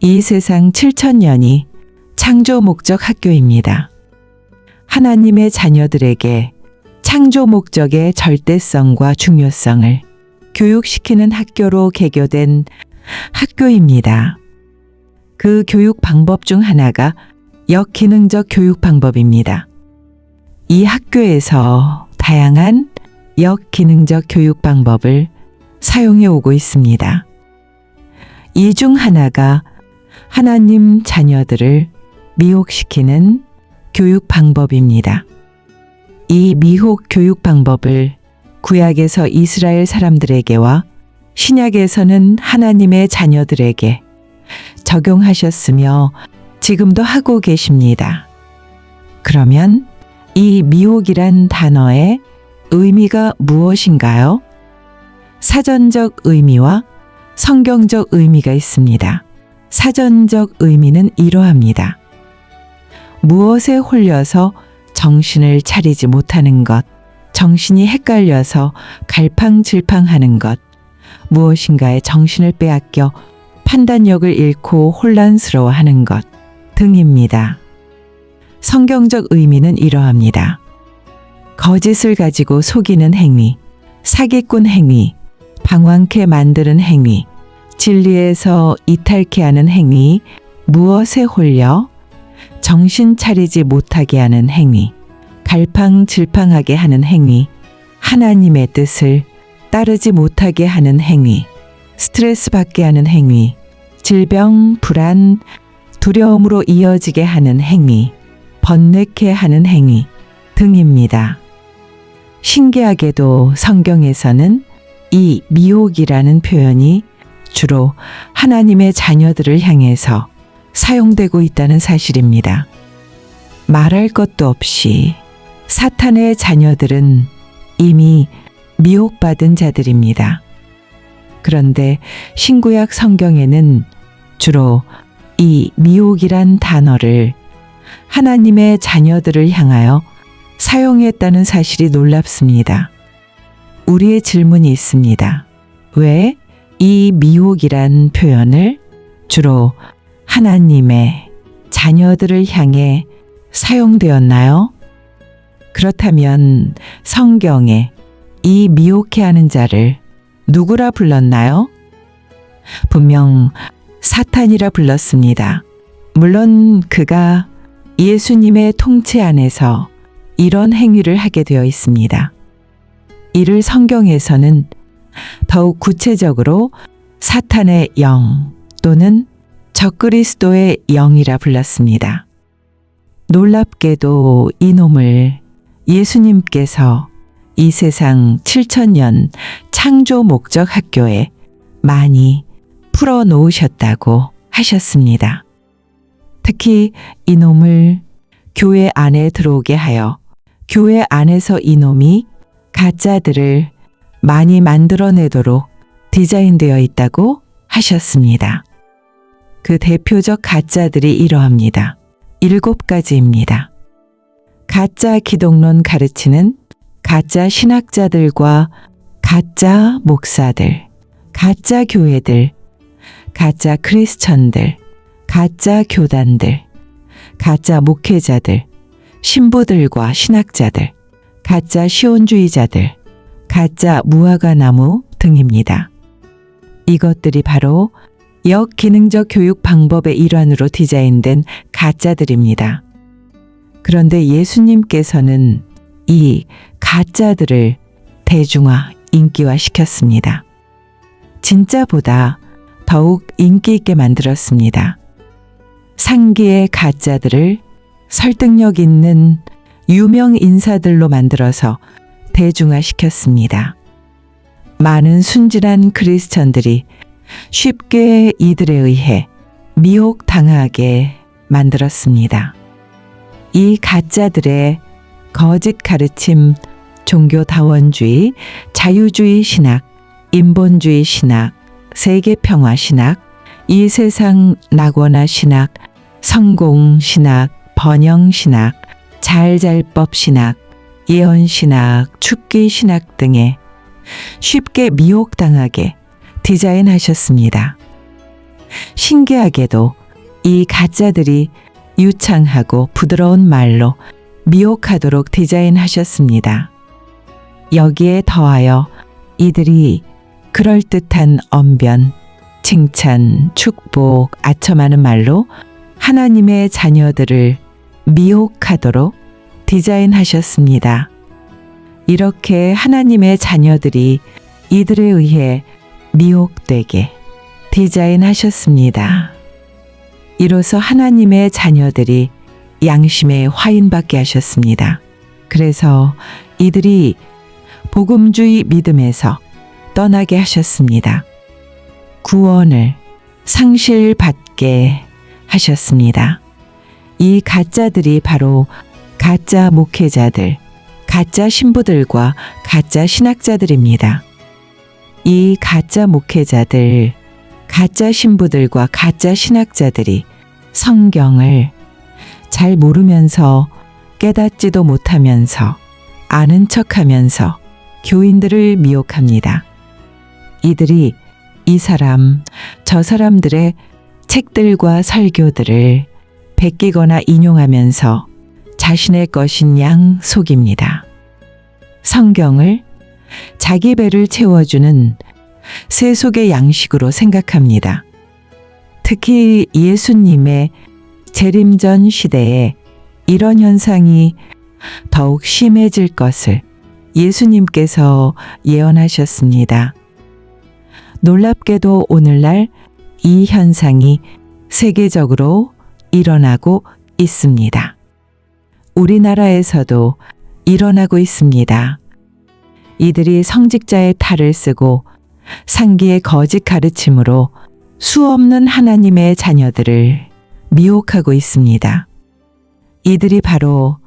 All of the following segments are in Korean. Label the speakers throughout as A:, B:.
A: 이 세상 7천년이 창조 목적 학교입니다. 하나님의 자녀들에게 창조 목적의 절대성과 중요성을 교육시키는 학교로 개교된 학교입니다. 그 교육 방법 중 하나가 역기능적 교육 방법입니다. 이 학교에서 다양한 역기능적 교육 방법을 사용해 오고 있습니다. 이 중 하나가 하나님 자녀들을 미혹시키는 교육 방법입니다. 이 미혹 교육 방법을 구약에서 이스라엘 사람들에게와 신약에서는 하나님의 자녀들에게 적용하셨으며 지금도 하고 계십니다. 그러면 이 미혹이란 단어의 의미가 무엇인가요? 사전적 의미와 성경적 의미가 있습니다. 사전적 의미는 이러합니다. 무엇에 홀려서 정신을 차리지 못하는 것, 정신이 헷갈려서 갈팡질팡하는 것, 무엇인가에 정신을 빼앗겨 판단력을 잃고 혼란스러워하는 것 등입니다. 성경적 의미는 이러합니다. 거짓을 가지고 속이는 행위, 사기꾼 행위, 방황케 만드는 행위, 진리에서 이탈케 하는 행위, 무엇에 홀려 정신 차리지 못하게 하는 행위, 갈팡질팡하게 하는 행위, 하나님의 뜻을 따르지 못하게 하는 행위, 스트레스 받게 하는 행위, 질병, 불안, 두려움으로 이어지게 하는 행위, 번뇌케 하는 행위 등입니다. 신기하게도 성경에서는 이 미혹이라는 표현이 주로 하나님의 자녀들을 향해서 사용되고 있다는 사실입니다. 말할 것도 없이 사탄의 자녀들은 이미 미혹받은 자들입니다. 그런데 신구약 성경에는 주로 이 미혹이란 단어를 하나님의 자녀들을 향하여 사용했다는 사실이 놀랍습니다. 우리의 질문이 있습니다. 왜 이 미혹이란 표현을 주로 하나님의 자녀들을 향해 사용되었나요? 그렇다면 성경에 이 미혹해 하는 자를 누구라 불렀나요? 분명 사탄이라 불렀습니다. 물론 그가 예수님의 통치 안에서 이런 행위를 하게 되어 있습니다. 이를 성경에서는 더욱 구체적으로 사탄의 영 또는 적그리스도의 영이라 불렀습니다. 놀랍게도 이놈을 예수님께서 이 세상 7천년 창조 목적 학교에 많이 풀어 놓으셨다고 하셨습니다. 특히 이놈을 교회 안에 들어오게 하여 교회 안에서 이놈이 가짜들을 많이 만들어내도록 디자인되어 있다고 하셨습니다. 그 대표적 가짜들이 이러합니다. 일곱 가지입니다. 가짜 기독론 가르치는 가짜 신학자들과 가짜 목사들, 가짜 교회들, 가짜 크리스천들, 가짜 교단들, 가짜 목회자들, 신부들과 신학자들, 가짜 시온주의자들, 가짜 무화과 나무 등입니다. 이것들이 바로 역기능적 교육 방법의 일환으로 디자인된 가짜들입니다. 그런데 예수님께서는 이 가짜들을 대중화, 인기화 시켰습니다. 진짜보다 더욱 인기 있게 만들었습니다. 상기의 가짜들을 설득력 있는 유명 인사들로 만들어서 대중화 시켰습니다. 많은 순진한 크리스천들이 쉽게 이들에 의해 미혹당하게 만들었습니다. 이 가짜들의 거짓 가르침, 종교다원주의, 자유주의 신학, 인본주의 신학, 세계평화 신학, 이 세상 낙원화 신학, 성공 신학, 번영 신학, 잘잘법 신학, 예언 신학, 축기 신학 등에 쉽게 미혹당하게 디자인하셨습니다. 신기하게도 이 가짜들이 유창하고 부드러운 말로 미혹하도록 디자인하셨습니다. 여기에 더하여 이들이 그럴듯한 언변, 칭찬, 축복, 아첨하는 말로 하나님의 자녀들을 미혹하도록 디자인하셨습니다. 이렇게 하나님의 자녀들이 이들에 의해 미혹되게 디자인하셨습니다. 이로써 하나님의 자녀들이 양심에 화인받게 하셨습니다. 그래서 이들이 복음주의 믿음에서 떠나게 하셨습니다. 구원을 상실받게 하셨습니다. 이 가짜들이 바로 가짜 목회자들, 가짜 신부들과 가짜 신학자들입니다. 이 가짜 목회자들, 가짜 신부들과 가짜 신학자들이 성경을 잘 모르면서 깨닫지도 못하면서 아는 척 하면서 교인들을 미혹합니다. 이들이 이 사람, 저 사람들의 책들과 설교들을 베끼거나 인용하면서 자신의 것인 양 속입니다. 성경을 자기 배를 채워주는 세속의 양식으로 생각합니다. 특히 예수님의 재림전 시대에 이런 현상이 더욱 심해질 것을 예수님께서 예언하셨습니다. 놀랍게도 오늘날 이 현상이 세계적으로 일어나고 있습니다. 우리나라에서도 일어나고 있습니다. 이들이 성직자의 탈을 쓰고 상기의 거짓 가르침으로 수없는 하나님의 자녀들을 미혹하고 있습니다. 이들이 바로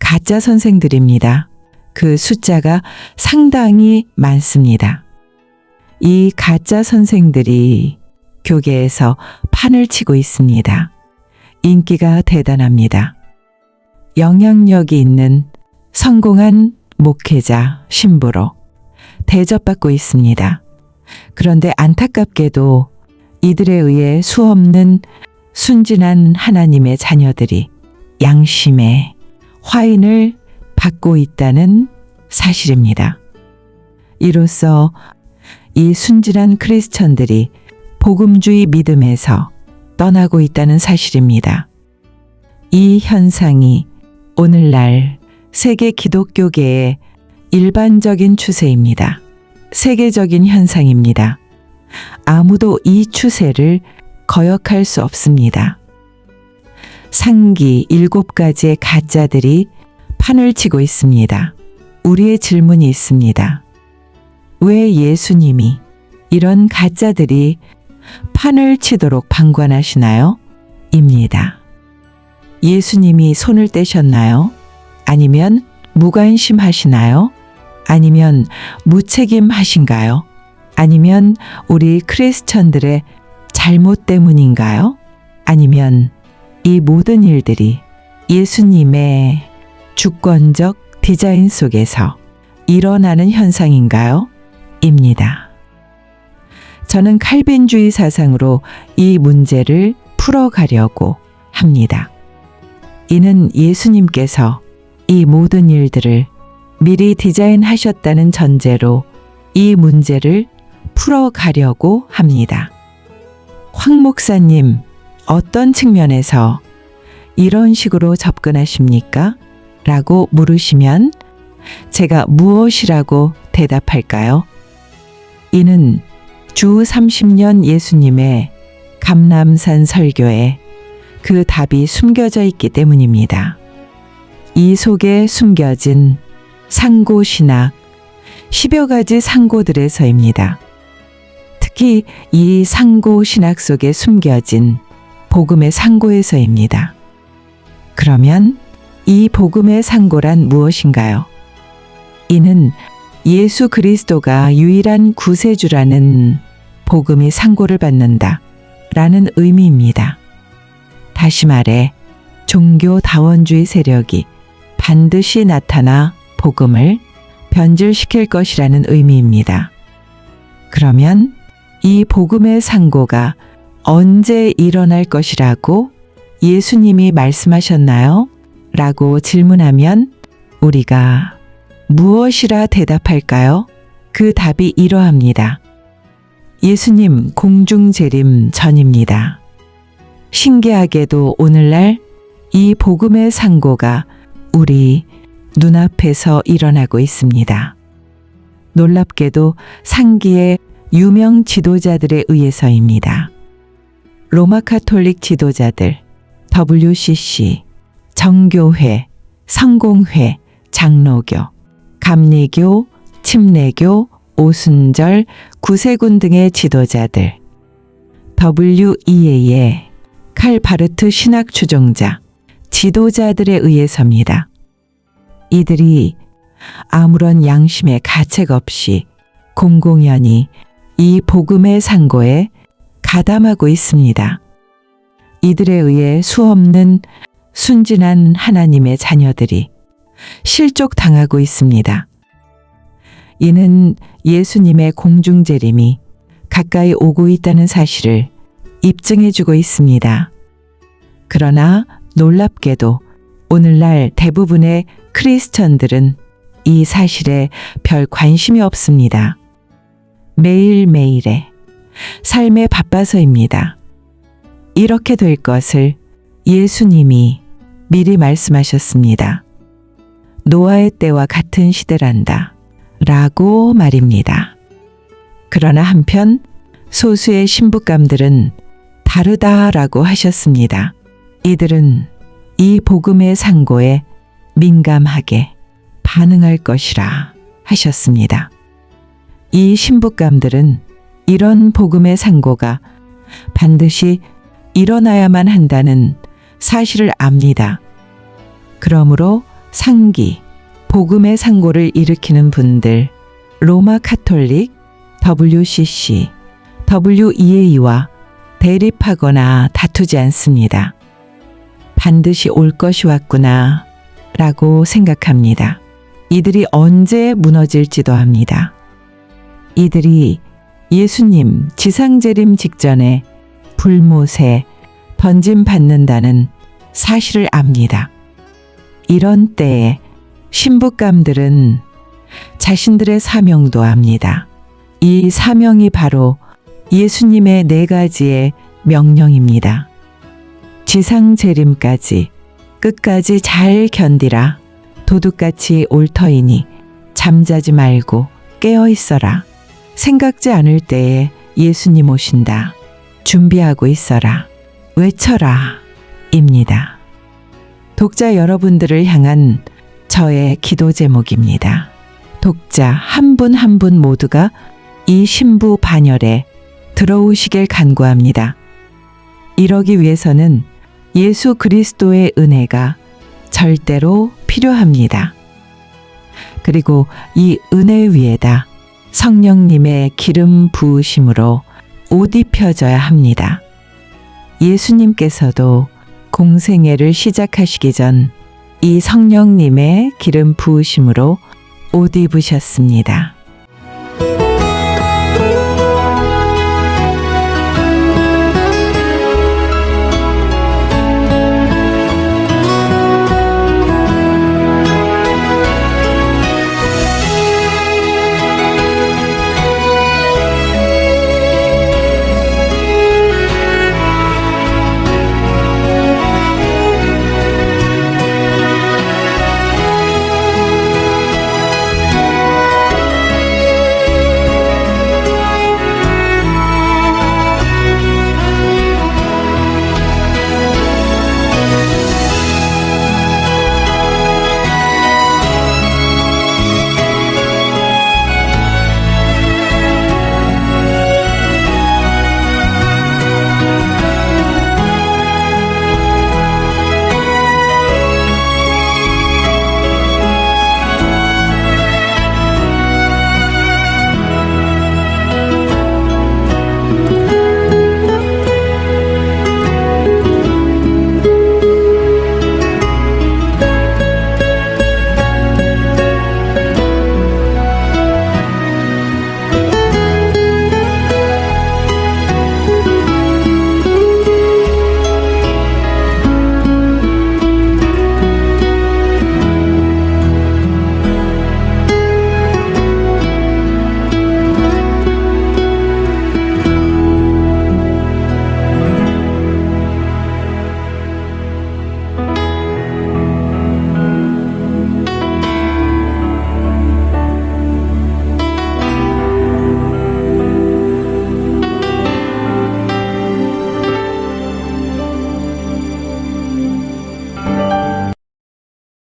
A: 가짜 선생들입니다. 그 숫자가 상당히 많습니다. 이 가짜 선생들이 교계에서 판을 치고 있습니다. 인기가 대단합니다. 영향력이 있는 성공한 목회자, 신부로 대접받고 있습니다. 그런데 안타깝게도 이들에 의해 수없는 순진한 하나님의 자녀들이 양심에 화인을 받고 있다는 사실입니다. 이로써 이 순진한 크리스천들이 복음주의 믿음에서 떠나고 있다는 사실입니다. 이 현상이 오늘날 세계 기독교계의 일반적인 추세입니다. 세계적인 현상입니다. 아무도 이 추세를 거역할 수 없습니다. 상기 일곱 가지의 가짜들이 판을 치고 있습니다. 우리의 질문이 있습니다. 왜 예수님이 이런 가짜들이 판을 치도록 방관하시나요? 입니다. 예수님이 손을 떼셨나요? 아니면 무관심하시나요? 아니면 무책임하신가요? 아니면 우리 크리스천들의 잘못 때문인가요? 아니면 이 모든 일들이 예수님의 주권적 디자인 속에서 일어나는 현상인가요? 입니다. 저는 칼빈주의 사상으로 이 문제를 풀어가려고 합니다. 이는 예수님께서 이 모든 일들을 미리 디자인하셨다는 전제로 이 문제를 풀어가려고 합니다. 황 목사님, 어떤 측면에서 이런 식으로 접근하십니까? 라고 물으시면 제가 무엇이라고 대답할까요? 이는 주 30년 예수님의 감남산 설교에 그 답이 숨겨져 있기 때문입니다. 이 속에 숨겨진 상고 신학, 10여 가지 상고들에서입니다. 특히 이 상고 신학 속에 숨겨진 복음의 상고에서입니다. 그러면 이 복음의 상고란 무엇인가요? 이는 예수 그리스도가 유일한 구세주라는 복음이 상고를 받는다. 라는 의미입니다. 다시 말해, 종교 다원주의 세력이 반드시 나타나 복음을 변질시킬 것이라는 의미입니다. 그러면 이 복음의 상고가 언제 일어날 것이라고 예수님이 말씀하셨나요? 라고 질문하면 우리가 무엇이라 대답할까요? 그 답이 이러합니다. 예수님 공중 재림 전입니다. 신기하게도 오늘날 이 복음의 상고가 우리 눈앞에서 일어나고 있습니다. 놀랍게도 상기의 유명 지도자들에 의해서입니다. 로마 카톨릭 지도자들, WCC, 정교회, 성공회, 장로교, 감리교, 침례교, 오순절, 구세군 등의 지도자들, WEA의 칼바르트 신학 추종자, 지도자들에 의해서입니다. 이들이 아무런 양심의 가책 없이 공공연히 이 복음의 상고에 가담하고 있습니다. 이들에 의해 수없는 순진한 하나님의 자녀들이 실족당하고 있습니다. 이는 예수님의 공중재림이 가까이 오고 있다는 사실을 입증해 주고 있습니다. 그러나 놀랍게도 오늘날 대부분의 크리스천들은 이 사실에 별 관심이 없습니다. 매일매일의 삶에 바빠서입니다. 이렇게 될 것을 예수님이 미리 말씀하셨습니다. 노아의 때와 같은 시대란다. 라고 말입니다. 그러나 한편 소수의 신부감들은 다르다라고 하셨습니다. 이들은 이 복음의 상고에 민감하게 반응할 것이라 하셨습니다. 이 신부감들은 이런 복음의 상고가 반드시 일어나야만 한다는 사실을 압니다. 그러므로 상기, 복음의 상고를 일으키는 분들, 로마 카톨릭, WCC, WEA와 대립하거나 다투지 않습니다. 반드시 올 것이 왔구나 라고 생각합니다. 이들이 언제 무너질지도 합니다. 이들이 예수님 지상재림 직전에 불못에 던짐 받는다는 사실을 압니다. 이런 때에 신부감들은 자신들의 사명도 압니다. 이 사명이 바로 예수님의 네 가지의 명령입니다. 지상 재림까지 끝까지 잘 견디라. 도둑같이 옳터이니 잠자지 말고 깨어 있어라. 생각지 않을 때에 예수님 오신다. 준비하고 있어라. 외쳐라. 입니다. 독자 여러분들을 향한 저의 기도 제목입니다. 독자 한 분 한 분 모두가 이 신부 반열에 들어오시길 간구합니다. 이러기 위해서는 예수 그리스도의 은혜가 절대로 필요합니다. 그리고 이 은혜 위에다 성령님의 기름 부으심으로 옷 입혀져야 합니다. 예수님께서도 공생애를 시작하시기 전 이 성령님의 기름 부으심으로 옷 입으셨습니다.